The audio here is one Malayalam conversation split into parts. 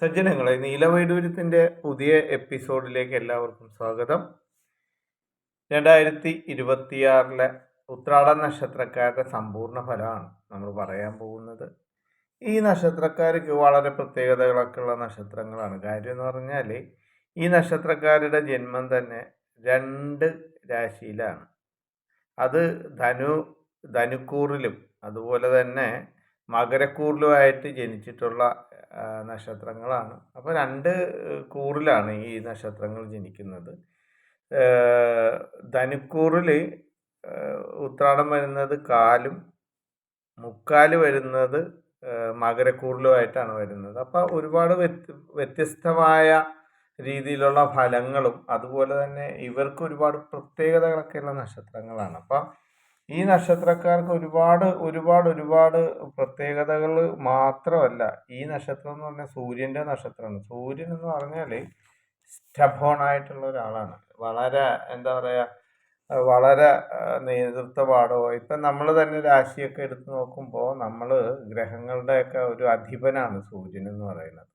സജ്ജനങ്ങളെ നീലവൈഡൂര്യത്തിന്റെ പുതിയ എപ്പിസോഡിലേക്ക് എല്ലാവർക്കും സ്വാഗതം. രണ്ടായിരത്തി ഇരുപത്തിയാറിലെ ഉത്രാട നക്ഷത്രക്കാരുടെ സമ്പൂർണ ഫലമാണ് നമ്മൾ പറയാൻ പോകുന്നത്. ഈ നക്ഷത്രക്കാർക്ക് വളരെ പ്രത്യേകതകളൊക്കെ ഉള്ള നക്ഷത്രങ്ങളാണ്. കാര്യം എന്ന് പറഞ്ഞാൽ ഈ നക്ഷത്രക്കാരുടെ ജന്മം തന്നെ രണ്ട് രാശിയിലാണ്. അത് ധനു ധനുക്കൂറിലും അതുപോലെ തന്നെ മകരക്കൂറിലുമായിട്ട് ജനിച്ചിട്ടുള്ള നക്ഷത്രങ്ങളാണ്. അപ്പോൾ രണ്ട് കൂറിലാണ് ഈ നക്ഷത്രങ്ങൾ ജനിക്കുന്നത്. ധനുക്കൂറിൽ ഉത്രാടം വരുന്നത് കാലും മുക്കാൽ വരുന്നത് മകരക്കൂറിലുമായിട്ടാണ് വരുന്നത്. അപ്പോൾ ഒരുപാട് വ്യത്യ വ്യത്യസ്തമായ രീതിയിലുള്ള ഫലങ്ങളും അതുപോലെ തന്നെ ഇവർക്ക് ഒരുപാട് പ്രത്യേകതകളൊക്കെയുള്ള നക്ഷത്രങ്ങളാണ്. അപ്പം ഈ നക്ഷത്രക്കാർക്ക് ഒരുപാട് ഒരുപാട് ഒരുപാട് പ്രത്യേകതകൾ മാത്രമല്ല. ഈ നക്ഷത്രം എന്ന് പറഞ്ഞാൽ സൂര്യന്റെ നക്ഷത്രമാണ്. സൂര്യൻ എന്ന് പറഞ്ഞാൽ ആയിട്ടുള്ള ഒരാളാണ്. വളരെ എന്താ പറയുക വളരെ ആ, നേതൃത്വപാടോ ഇപ്പം നമ്മൾ തന്നെ രാശിയൊക്കെ എടുത്ത് നോക്കുമ്പോൾ നമ്മൾ ഗ്രഹങ്ങളുടെയൊക്കെ ഒരു അധിപനാണ് സൂര്യൻ എന്ന് പറയുന്നത്.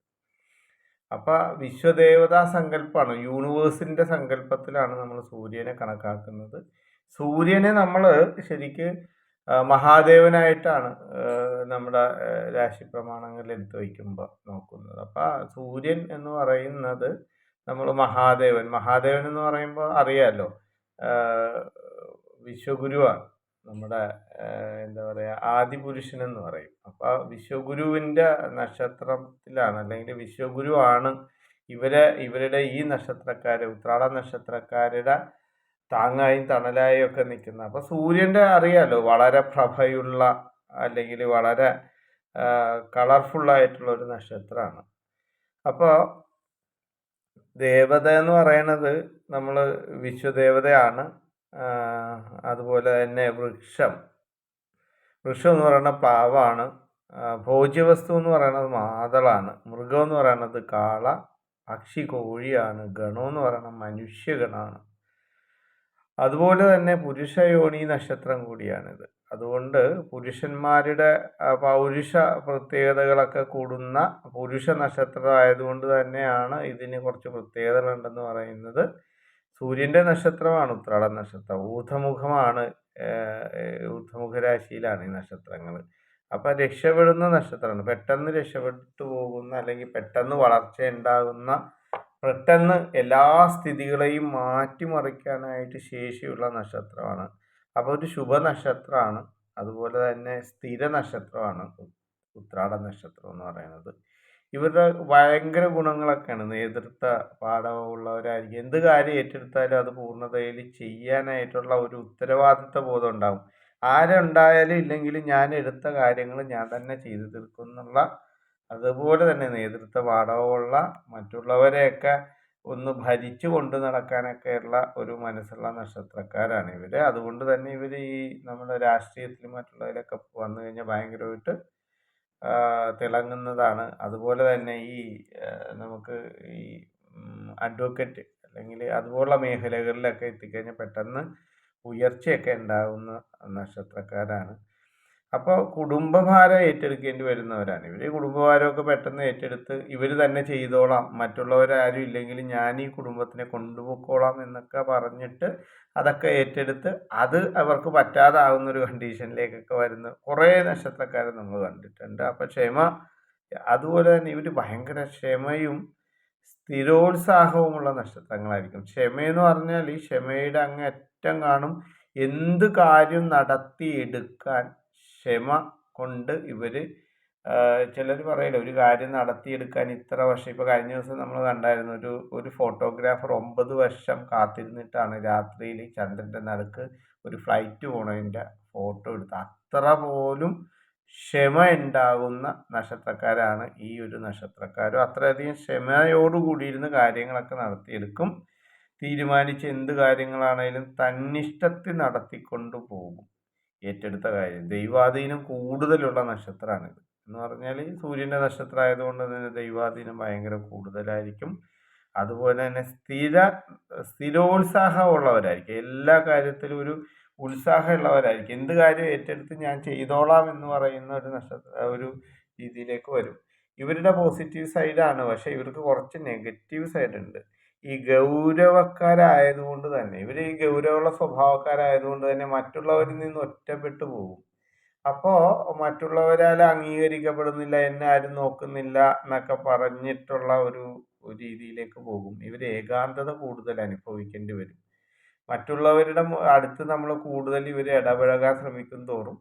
അപ്പം വിശ്വദേവതാ സങ്കല്പമാണ് യൂണിവേഴ്സിന്റെ സങ്കല്പത്തിലാണ് നമ്മൾ സൂര്യനെ കണക്കാക്കുന്നത്. സൂര്യനെ നമ്മൾ ശരിക്ക് മഹാദേവനായിട്ടാണ് നമ്മുടെ രാശി പ്രമാണങ്ങളിൽ എടുത്തു വയ്ക്കുമ്പോൾ നോക്കുന്നത്. അപ്പം സൂര്യൻ എന്ന് പറയുന്നത് നമ്മൾ മഹാദേവൻ. മഹാദേവൻ എന്ന് പറയുമ്പോൾ അറിയാമല്ലോ വിശ്വഗുരുവാണ്. നമ്മുടെ എന്താ പറയുക ആദിപുരുഷൻ എന്ന് പറയും. അപ്പോൾ വിശ്വഗുരുവിന്റെ നക്ഷത്രത്തിലാണ് അല്ലെങ്കിൽ വിശ്വഗുരുവാണ് ഇവരെ ഇവരുടെ ഈ നക്ഷത്രക്കാരെ ഉത്രാട നക്ഷത്രക്കാരുടെ താങ്ങായും തണലായും ഒക്കെ നിൽക്കുന്ന. അപ്പോൾ സൂര്യന്റെ അറിയാലോ വളരെ പ്രഭയുള്ള അല്ലെങ്കിൽ വളരെ കളർഫുൾ ആയിട്ടുള്ള ഒരു നക്ഷത്രമാണ്. അപ്പോൾ ദേവത എന്ന് പറയുന്നത് നമ്മൾ വിശ്വദേവതയാണ്. അതുപോലെ തന്നെ വൃക്ഷം. വൃക്ഷം എന്ന് പറയുന്ന പാവാണ്. ഭോജ്യവസ്തു എന്ന് പറയുന്നത് മാതളാണ്. മൃഗം എന്ന് പറയുന്നത് കാള. പക്ഷി കോഴിയാണ് ഗണം എന്ന് പറയുന്നത് മനുഷ്യഗണമാണ് അതുപോലെ തന്നെ പുരുഷ യോണി നക്ഷത്രം കൂടിയാണിത്. അതുകൊണ്ട് പുരുഷന്മാരുടെ പൗരുഷ പ്രത്യേകതകളൊക്കെ കൂടുന്ന പുരുഷ നക്ഷത്രം ആയതുകൊണ്ട് തന്നെയാണ് ഇതിന് കുറച്ച് പ്രത്യേകതകളുണ്ടെന്ന് പറയുന്നത്. സൂര്യന്റെ നക്ഷത്രമാണ് ഉത്രാട നക്ഷത്രം. ഊർധമുഖമാണ് ഊർധമുഖ രാശിയിലാണ് ഈ നക്ഷത്രങ്ങൾ അപ്പം രക്ഷപ്പെടുന്ന നക്ഷത്രമാണ്. പെട്ടെന്ന് രക്ഷപ്പെട്ടു പോകുന്ന അല്ലെങ്കിൽ പെട്ടെന്ന് വളർച്ച ഉണ്ടാകുന്ന പെട്ടെന്ന് എല്ലാ സ്ഥിതികളെയും മാറ്റിമറിക്കാനായിട്ട് ശേഷിയുള്ള നക്ഷത്രമാണ്. അപ്പോൾ ഒരു ശുഭ നക്ഷത്രമാണ് അതുപോലെ തന്നെ സ്ഥിര നക്ഷത്രമാണ് ഉത്രാട നക്ഷത്രം എന്ന് പറയുന്നത്. ഇവരുടെ ഭയങ്കര ഗുണങ്ങളൊക്കെയാണ്. നേതൃത്വ പാഠമുള്ളവരായിരിക്കും എന്ത് കാര്യം ഏറ്റെടുത്താലും അത് പൂർണതയിൽ ചെയ്യാനായിട്ടുള്ള ഒരു ഉത്തരവാദിത്വ ബോധം ഉണ്ടാകും ആരുണ്ടായാലും ഇല്ലെങ്കിലും ഞാൻ എടുത്ത കാര്യങ്ങൾ ഞാൻ തന്നെ ചെയ്തു തീർക്കും എന്നുള്ള അതുപോലെ തന്നെ നേതൃത്വ പാഠമുള്ള മറ്റുള്ളവരെയൊക്കെ ഒന്ന് ഭരിച്ചു കൊണ്ട് നടക്കാനൊക്കെയുള്ള ഒരു മനസ്സുള്ള നക്ഷത്രക്കാരാണ് ഇവർ അതുകൊണ്ട് തന്നെ ഇവർ ഈ നമ്മുടെ രാഷ്ട്രീയത്തിലും മറ്റുള്ളതിലൊക്കെ വന്നു കഴിഞ്ഞാൽ ഭയങ്കരമായിട്ട് തിളങ്ങുന്നതാണ്. അതുപോലെ തന്നെ ഈ നമുക്ക് ഈ അഡ്വക്കേറ്റ് അല്ലെങ്കിൽ അതുപോലുള്ള മേഖലകളിലൊക്കെ എത്തിക്കഴിഞ്ഞാൽ പെട്ടെന്ന് ഉയർച്ചയൊക്കെ ഉണ്ടാകുന്ന നക്ഷത്രക്കാരാണ്. അപ്പോൾ കുടുംബഭാരം ഏറ്റെടുക്കേണ്ടി വരുന്നവരാണ്. ഇവർ കുടുംബഭാരമൊക്കെ പെട്ടെന്ന് ഏറ്റെടുത്ത് ഇവർ തന്നെ ചെയ്തോളാം. മറ്റുള്ളവരാരും ഇല്ലെങ്കിൽ ഞാൻ ഈ കുടുംബത്തിനെ കൊണ്ടുപോയിക്കോളാം എന്നൊക്കെ പറഞ്ഞിട്ട് അതൊക്കെ ഏറ്റെടുത്ത് അത് അവർക്ക് പറ്റാതാകുന്ന ഒരു കണ്ടീഷനിലേക്കൊക്കെ വരുന്ന കുറേ നക്ഷത്രക്കാരെ നമ്മൾ കണ്ടിട്ടുണ്ട്. അപ്പോൾ ക്ഷമ അതുപോലെ തന്നെ ഇവർ ഭയങ്കര ക്ഷമയും സ്ഥിരോത്സാഹവുമുള്ള നക്ഷത്രങ്ങളായിരിക്കും. ക്ഷമയെന്ന് പറഞ്ഞാൽ ഈ ക്ഷമയുടെ അങ്ങേറ്റം കാണും എന്ത് കാര്യം നടത്തിയെടുക്കാൻ ക്ഷമ കൊണ്ട് ഇവർ ചിലർ പറയില്ല ഒരു കാര്യം നടത്തിയെടുക്കാൻ ഇത്ര വർഷം. ഇപ്പോൾ കഴിഞ്ഞ ദിവസം നമ്മൾ കണ്ടായിരുന്നു ഒരു ഒരു ഫോട്ടോഗ്രാഫർ ഒമ്പത് വർഷം കാത്തിരുന്നിട്ടാണ് രാത്രിയിൽ ചന്ദ്രന്റെ നടുക്ക് ഒരു ഫ്ലൈറ്റ് പോണതിന്റെ ഫോട്ടോ എടുത്തത്. അത്ര പോലും ക്ഷമ ഉണ്ടാകുന്ന നക്ഷത്രക്കാരാണ് ഈ ഒരു നക്ഷത്രക്കാരും. അത്രയധികം ക്ഷമയോടുകൂടിയിരുന്ന് കാര്യങ്ങളൊക്കെ നടത്തിയെടുക്കും. തീരുമാനിച്ച് എന്ത് കാര്യങ്ങളാണേലും തന്നിഷ്ടത്തിൽ നടത്തിക്കൊണ്ടു പോകും. ഏറ്റെടുത്ത കാര്യം. ദൈവാധീനം കൂടുതലുള്ള നക്ഷത്രമാണിത്. എന്ന് പറഞ്ഞാൽ സൂര്യന്റെ നക്ഷത്രം ആയതുകൊണ്ട് തന്നെ ദൈവാധീനം ഭയങ്കര കൂടുതലായിരിക്കും. അതുപോലെ തന്നെ സ്ഥിര സ്ഥിരോത്സാഹമുള്ളവരായിരിക്കും എല്ലാ കാര്യത്തിലും ഒരു ഉത്സാഹമുള്ളവരായിരിക്കും എന്ത് കാര്യം ഏറ്റെടുത്ത് ഞാൻ ചെയ്തോളാം എന്ന് പറയുന്ന ഒരു നക്ഷത്ര ഒരു രീതിയിലേക്ക് വരും. ഇവരുടെ പോസിറ്റീവ് സൈഡാണ്. പക്ഷേ ഇവർക്ക് കുറച്ച് നെഗറ്റീവ് സൈഡ് ഉണ്ട് ഈ ഗൗരവക്കാരായതുകൊണ്ട് തന്നെ ഇവർ ഈ ഗൗരവമുള്ള സ്വഭാവക്കാരായതുകൊണ്ട് തന്നെ മറ്റുള്ളവരിൽ നിന്ന് ഒറ്റപ്പെട്ടു പോകും. അപ്പോൾ മറ്റുള്ളവരാൽ അംഗീകരിക്കപ്പെടുന്നില്ല എന്നെ ആരും നോക്കുന്നില്ല എന്നൊക്കെ പറഞ്ഞിട്ടുള്ള ഒരു രീതിയിലേക്ക് പോകും. ഇവർ ഏകാന്തത കൂടുതൽ അനുഭവിക്കേണ്ടി വരും. മറ്റുള്ളവരുടെ അടുത്ത് നമ്മൾ കൂടുതൽ ഇവർ ഇടപഴകാൻ ശ്രമിക്കും തോറും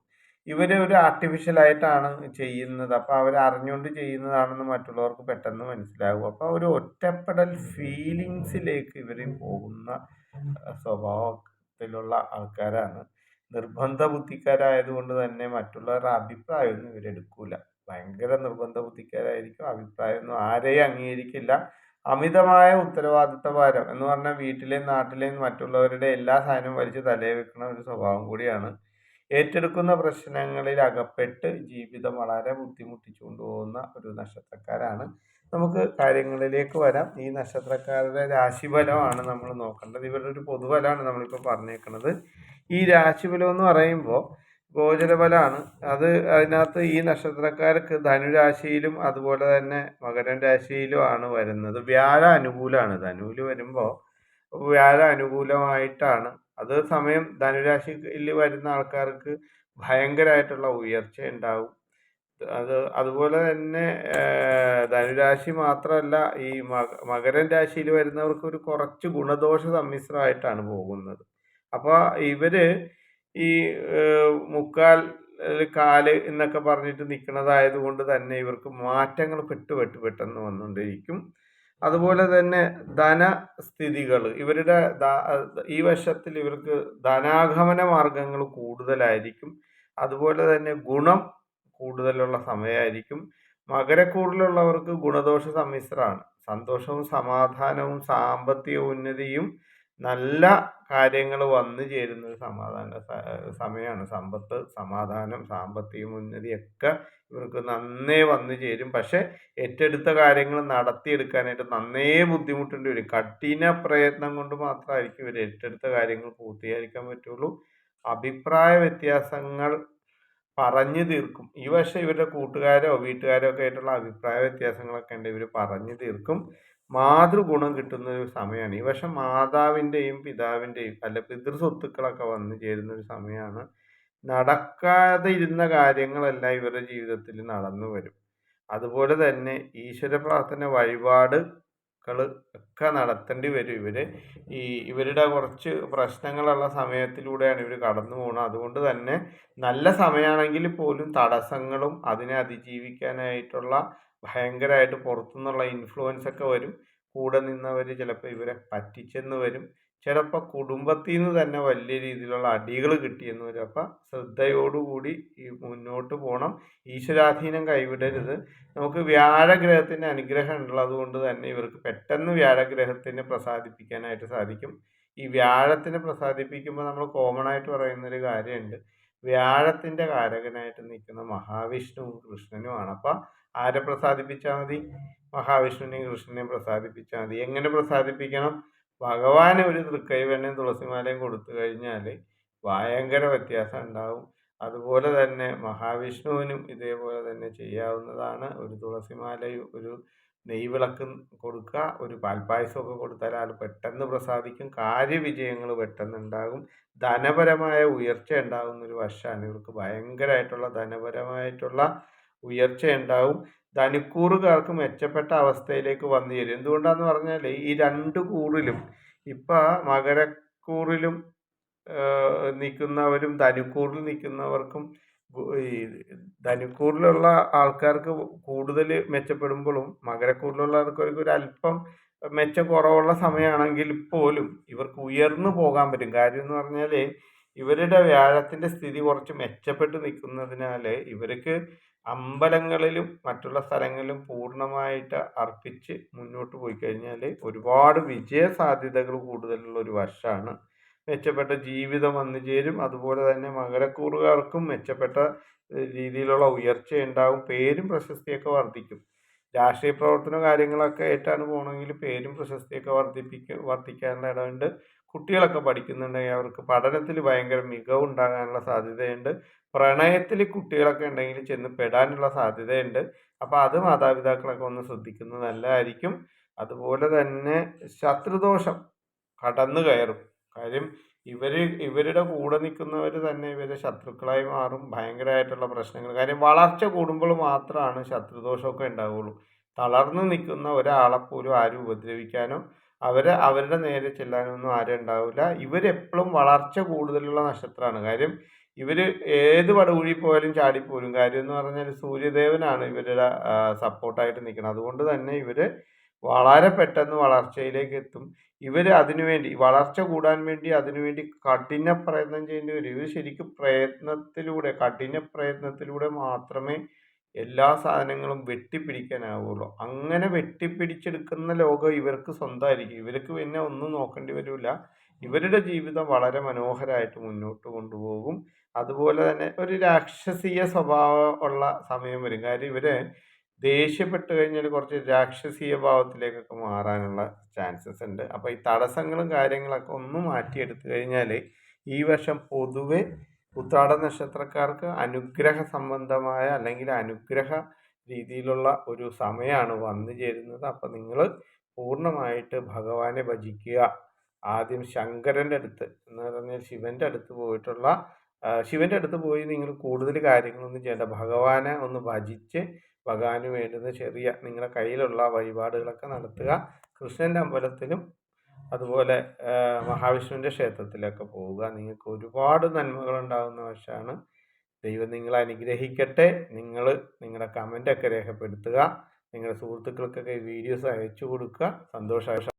ഇവർ ഒരു ആർട്ടിഫിഷ്യലായിട്ടാണ് ചെയ്യുന്നത്. അപ്പോൾ അവർ അറിഞ്ഞുകൊണ്ട് ചെയ്യുന്നതാണെന്ന് മറ്റുള്ളവർക്ക് പെട്ടെന്ന് മനസ്സിലാകും. അപ്പോൾ ഒരു ഒറ്റപ്പെടൽ ഫീലിങ്സിലേക്ക് ഇവർ പോകുന്ന സ്വഭാവത്തിലുള്ള ആൾക്കാരാണ്. നിർബന്ധ ബുദ്ധിക്കാരായതുകൊണ്ട് തന്നെ മറ്റുള്ളവരുടെ അഭിപ്രായമൊന്നും ഇവരെടുക്കൂല ഭയങ്കര നിർബന്ധ ബുദ്ധിക്കാരായിരിക്കും അഭിപ്രായമൊന്നും ആരെയും അംഗീകരിക്കില്ല. അമിതമായ ഉത്തരവാദിത്ത ഭാരം എന്ന് പറഞ്ഞാൽ വീട്ടിലെയും നാട്ടിലെയും മറ്റുള്ളവരുടെ എല്ലാ സാധനവും വലിച്ച് തലയിൽ വെക്കുന്ന ഒരു സ്വഭാവം കൂടിയാണ് ഏറ്റെടുക്കുന്ന പ്രശ്നങ്ങളിൽ അകപ്പെട്ട് ജീവിതം വളരെ ബുദ്ധിമുട്ടിച്ചു കൊണ്ടുപോകുന്ന ഒരു നക്ഷത്രക്കാരാണ്. നമുക്ക് കാര്യങ്ങളിലേക്ക് വരാം. ഈ നക്ഷത്രക്കാരുടെ രാശിഫലമാണ് നമ്മൾ നോക്കേണ്ടത്. ഇവരുടെ ഒരു പൊതുഫലമാണ് നമ്മളിപ്പോൾ പറഞ്ഞേക്കുന്നത് ഈ രാശിഫലം എന്ന് പറയുമ്പോൾ ഗോചരഫലമാണ്. അത് അതിനകത്ത് ഈ നക്ഷത്രക്കാർക്ക് ധനുരാശിയിലും അതുപോലെ തന്നെ മകരം രാശിയിലും ആണ് വരുന്നത്. വ്യാഴ അനുകൂലമാണ് ധനുവിൽ വരുമ്പോൾ വ്യാഴ അനുകൂലമായിട്ടാണ് അത് സമയം ധനുരാശിയിൽ വരുന്ന ആൾക്കാർക്ക് ഭയങ്കരമായിട്ടുള്ള ഉയർച്ച ഉണ്ടാവും. അത് അതുപോലെ തന്നെ ധനുരാശി മാത്രമല്ല ഈ മക മകരൻ രാശിയിൽ വരുന്നവർക്ക് ഒരു കുറച്ച് ഗുണദോഷ സമ്മിശ്രമായിട്ടാണ് പോകുന്നത്. അപ്പോൾ ഇവർ ഈ മുക്കാൽ കാൽ എന്നൊക്കെ പറഞ്ഞിട്ട് നിൽക്കുന്നതായത് കൊണ്ട് തന്നെ ഇവർക്ക് മാറ്റങ്ങൾ പെട്ട് പെട്ട് പെട്ടെന്ന് വന്നുകൊണ്ടിരിക്കും. അതുപോലെ തന്നെ ധനസ്ഥിതികൾ ഇവരുടെ ഈ വശത്തിൽ ഇവർക്ക് ധനാഗമന മാർഗങ്ങൾ കൂടുതലായിരിക്കും. അതുപോലെ തന്നെ ഗുണം കൂടുതലുള്ള സമയമായിരിക്കും. മകരക്കൂറിലുള്ളവർക്ക് ഗുണദോഷ സമ്മിശ്രമാണ്. സന്തോഷവും സമാധാനവും സാമ്പത്തിക ഉന്നതിയും നല്ല കാര്യങ്ങൾ വന്നു ചേരുന്ന ഒരു സമാധാന സമയമാണ് സമ്പത്ത് സമാധാനം സാമ്പത്തിക ഉന്നതിയൊക്കെ ഇവർക്ക് നന്നേ വന്നു ചേരും. പക്ഷെ ഏറ്റെടുത്ത കാര്യങ്ങൾ നടത്തിയെടുക്കാനായിട്ട് നന്നേ ബുദ്ധിമുട്ടേണ്ടി വരും. കഠിന പ്രയത്നം കൊണ്ട് മാത്രമായിരിക്കും ഇവർ ഏറ്റെടുത്ത കാര്യങ്ങൾ പൂർത്തീകരിക്കാൻ പറ്റുള്ളൂ. അഭിപ്രായ വ്യത്യാസങ്ങൾ പറഞ്ഞു തീർക്കും. ഈ വർഷം ഇവരുടെ കൂട്ടുകാരോ വീട്ടുകാരോ ഒക്കെ ആയിട്ടുള്ള അഭിപ്രായ വ്യത്യാസങ്ങളൊക്കെ ഉണ്ട്. ഇവർ പറഞ്ഞു തീർക്കും. മാതൃഗുണം കിട്ടുന്ന ഒരു സമയമാണ് ഈ വർഷം മാതാവിന്റെയും പിതാവിന്റെയും അല്ല പിതൃസ്വത്തുക്കളൊക്കെ വന്നു ചേരുന്ന ഒരു സമയമാണ് നടക്കാതെ ഇരുന്ന കാര്യങ്ങളെല്ലാം ഇവരുടെ ജീവിതത്തിൽ നടന്നു വരും. അതുപോലെ തന്നെ ഈശ്വര പ്രാർത്ഥന വഴിപാടുകൾ ഒക്കെ നടത്തേണ്ടി വരും. ഇവർ ഈ ഇവരുടെ കുറച്ച് പ്രശ്നങ്ങളുള്ള സമയത്തിലൂടെയാണ് ഇവർ കടന്നു പോകുന്നത് അതുകൊണ്ട് തന്നെ നല്ല സമയമാണെങ്കിൽ പോലും തടസ്സങ്ങളും അതിനെ അതിജീവിക്കാനായിട്ടുള്ള ഭയങ്കരമായിട്ട് പുറത്തുനിന്നുള്ള ഇൻഫ്ലുവൻസ് ഒക്കെ വരും. കൂടെ നിന്നവർ ചിലപ്പോൾ ഇവരെ പറ്റിച്ചെന്ന് വരും. ചിലപ്പോൾ കുടുംബത്തിൽ നിന്ന് തന്നെ വലിയ രീതിയിലുള്ള അടികൾ കിട്ടിയെന്ന് വരും. അപ്പം ശ്രദ്ധയോടുകൂടി ഈ മുന്നോട്ട് പോകണം ഈശ്വരാധീനം കൈവിടരുത്. നമുക്ക് വ്യാഴഗ്രഹത്തിന്റെ അനുഗ്രഹം ഉള്ളത് കൊണ്ട് തന്നെ ഇവർക്ക് പെട്ടെന്ന് വ്യാഴഗ്രഹത്തിനെ പ്രസാദിപ്പിക്കാനായിട്ട് സാധിക്കും. ഈ വ്യാഴത്തിനെ പ്രസാദിപ്പിക്കുമ്പോൾ നമ്മൾ കോമൺ ആയിട്ട് പറയുന്നൊരു കാര്യമുണ്ട് വ്യാഴത്തിന്റെ കാരകനായിട്ട് നിൽക്കുന്ന മഹാവിഷ്ണുവും കൃഷ്ണനുമാണ്. അപ്പം ആരെ പ്രസാദിപ്പിച്ചാൽ മതി? മഹാവിഷ്ണുവിനെയും കൃഷ്ണനെയും പ്രസാദിപ്പിച്ചാൽ മതി. എങ്ങനെ പ്രസാദിപ്പിക്കണം? ഭഗവാന് ഒരു തൃക്കൈവെണ്ണയും തുളസിമാലയും കൊടുത്തു കഴിഞ്ഞാൽ ഭയങ്കര വ്യത്യാസം ഉണ്ടാവും. അതുപോലെ തന്നെ മഹാവിഷ്ണുവിനും ഇതേപോലെ തന്നെ ചെയ്യാവുന്നതാണ്. ഒരു തുളസിമാലയും ഒരു നെയ്വിളക്ക് കൊടുക്കുക ഒരു പാൽപ്പായസമൊക്കെ കൊടുത്താൽ ആൾ പെട്ടെന്ന് പ്രസാദിക്കും. കാര്യവിജയങ്ങൾ പെട്ടെന്ന് ഉണ്ടാകും ധനപരമായ ഉയർച്ച ഉണ്ടാകുന്ന ഒരു വർഷമാണ് ഇവർക്ക് ഭയങ്കരമായിട്ടുള്ള ധനപരമായിട്ടുള്ള ഉയർച്ച ഉണ്ടാവും. ധനുക്കൂറുകാർക്ക് മെച്ചപ്പെട്ട അവസ്ഥയിലേക്ക് വന്നു ചേരും. എന്തുകൊണ്ടാന്ന് പറഞ്ഞാൽ ഈ രണ്ട് കൂറിലും ഇപ്പം മകരക്കൂറിലും നിൽക്കുന്നവരും ധനുക്കൂറിൽ നിൽക്കുന്നവർക്കും ഈ ധനുക്കൂറിലുള്ള ആൾക്കാർക്ക് കൂടുതൽ മെച്ചപ്പെടുമ്പോഴും മകരക്കൂറിലുള്ള ആൾക്കാർക്ക് ഒരു അല്പം മെച്ചം കുറവുള്ള സമയമാണെങ്കിൽ പോലും ഇവർക്ക് ഉയർന്നു പോകാൻ പറ്റും. കാര്യം എന്ന് പറഞ്ഞാൽ ഇവരുടെ വ്യാഴത്തിന്റെ സ്ഥിതി കുറച്ച് മെച്ചപ്പെട്ട് നിൽക്കുന്നതിനാൽ ഇവർക്ക് അമ്പലങ്ങളിലും മറ്റുള്ള സ്ഥലങ്ങളിലും പൂർണമായിട്ട് അർപ്പിച്ച് മുന്നോട്ട് പോയി കഴിഞ്ഞാൽ ഒരുപാട് വിജയ സാധ്യതകൾ കൂടുതലുള്ള ഒരു വർഷമാണ്. മെച്ചപ്പെട്ട ജീവിതം വന്നു ചേരും. അതുപോലെ തന്നെ മകരക്കൂറുകാർക്കും മെച്ചപ്പെട്ട രീതിയിലുള്ള ഉയർച്ച ഉണ്ടാവും. പേരും പ്രശസ്തിയൊക്കെ വർദ്ധിക്കും. രാഷ്ട്രീയ പ്രവർത്തന കാര്യങ്ങളൊക്കെ ഏറ്റാണ് പോകണമെങ്കിൽ പേരും പ്രശസ്തിയൊക്കെ വർദ്ധിപ്പിക്ക വർദ്ധിക്കാനുള്ള ഇടമുണ്ട് കുട്ടികളൊക്കെ പഠിക്കുന്നുണ്ടെങ്കിൽ അവർക്ക് പഠനത്തിൽ ഭയങ്കര മികവുണ്ടാകാനുള്ള സാധ്യതയുണ്ട്. പ്രണയത്തിൽ കുട്ടികളൊക്കെ ഉണ്ടെങ്കിൽ ചെന്ന് പെടാനുള്ള സാധ്യതയുണ്ട്. അപ്പോൾ അത് മാതാപിതാക്കളൊക്കെ ഒന്ന് ശ്രദ്ധിക്കുന്നത് നല്ലതായിരിക്കും. അതുപോലെ തന്നെ ശത്രുദോഷം കടന്നു കയറും. കാര്യം ഇവർ ഇവരുടെ കൂടെ നിൽക്കുന്നവർ തന്നെ ഇവരെ ശത്രുക്കളായി മാറും. ഭയങ്കരമായിട്ടുള്ള പ്രശ്നങ്ങൾ. കാര്യം വളർച്ച കൂടുമ്പോൾ മാത്രമാണ് ശത്രുദോഷമൊക്കെ ഉണ്ടാവുള്ളൂ. തളർന്നു നിൽക്കുന്ന ഒരാളെപ്പോലും ആരും ഉപദ്രവിക്കാനോ അവരെ അവരുടെ നേരെ ചെല്ലാനൊന്നും ആരും ഉണ്ടാവില്ല. ഇവരെപ്പോഴും വളർച്ച കൂടുതലുള്ള നക്ഷത്രമാണ്. കാര്യം ഇവർ ഏത് പടകുഴി പോയാലും ചാടിപ്പോരും. കാര്യം എന്ന് പറഞ്ഞാൽ സൂര്യദേവനാണ് ഇവരുടെ സപ്പോർട്ടായിട്ട് നിൽക്കുന്നത് അതുകൊണ്ട് തന്നെ ഇവർ വളരെ പെട്ടെന്ന് വളർച്ചയിലേക്ക് എത്തും. ഇവർ അതിനുവേണ്ടി വളർച്ച കൂടാൻ വേണ്ടി അതിനുവേണ്ടി കഠിന പ്രയത്നം ചെയ്യേണ്ടി വരും. ഇവർ ശരിക്കും പ്രയത്നത്തിലൂടെ കഠിന പ്രയത്നത്തിലൂടെ മാത്രമേ എല്ലാ സാധനങ്ങളും വെട്ടിപ്പിടിക്കാനാവുള്ളൂ. അങ്ങനെ വെട്ടിപ്പിടിച്ചെടുക്കുന്ന ലോകം ഇവർക്ക് സ്വന്തമായിരിക്കും. ഇവർക്ക് പിന്നെ ഒന്നും നോക്കേണ്ടി വരില്ല ഇവരുടെ ജീവിതം വളരെ മനോഹരമായിട്ട് മുന്നോട്ട് കൊണ്ടുപോകും. അതുപോലെ തന്നെ ഒരു രാക്ഷസീയ സ്വഭാവം ഉള്ള സമയം വരും. കാര്യം ഇവർ ദേഷ്യപ്പെട്ട് കഴിഞ്ഞാൽ കുറച്ച് രാക്ഷസീയ ഭാവത്തിലേക്കൊക്കെ മാറാനുള്ള ചാൻസസ് ഉണ്ട്. അപ്പോൾ ഈ തടസ്സങ്ങളും കാര്യങ്ങളൊക്കെ ഒന്ന് മാറ്റിയെടുത്തു കഴിഞ്ഞാൽ ഈ വർഷം പൊതുവെ ഉത്രാട നക്ഷത്രക്കാർക്ക് അനുഗ്രഹ സംബന്ധമായ അല്ലെങ്കിൽ അനുഗ്രഹ രീതിയിലുള്ള ഒരു സമയമാണ് വന്നു ചേരുന്നത്. അപ്പം നിങ്ങൾ പൂർണമായിട്ട് ഭഗവാനെ ഭജിക്കുക. ആദ്യം ശങ്കരന്റെ അടുത്ത് എന്ന് പറഞ്ഞാൽ ശിവന്റെ അടുത്ത് പോയിട്ടുള്ള ശിവന്റെ അടുത്ത് പോയി നിങ്ങൾ കൂടുതൽ കാര്യങ്ങളൊന്നും ചെയ്യേണ്ട. ഭഗവാനെ ഒന്ന് ഭജിച്ച് ഭഗവാന് വേണ്ടുന്ന ചെറിയ നിങ്ങളുടെ കയ്യിലുള്ള വഴിപാടുകളൊക്കെ നടത്തുക. കൃഷ്ണന്റെ അമ്പലത്തിലും അതുപോലെ മഹാവിഷ്ണുവിന്റെ ക്ഷേത്രത്തിലൊക്കെ പോവുക. നിങ്ങൾക്ക് ഒരുപാട് നന്മകൾ ഉണ്ടാകുന്ന വശമാണ് ദൈവം നിങ്ങളെ അനുഗ്രഹിക്കട്ടെ. നിങ്ങൾ നിങ്ങളുടെ കമന്റൊക്കെ രേഖപ്പെടുത്തുക. നിങ്ങളുടെ സുഹൃത്തുക്കൾക്കൊക്കെ വീഡിയോസ് അയച്ചു കൊടുക്കുക. സന്തോഷ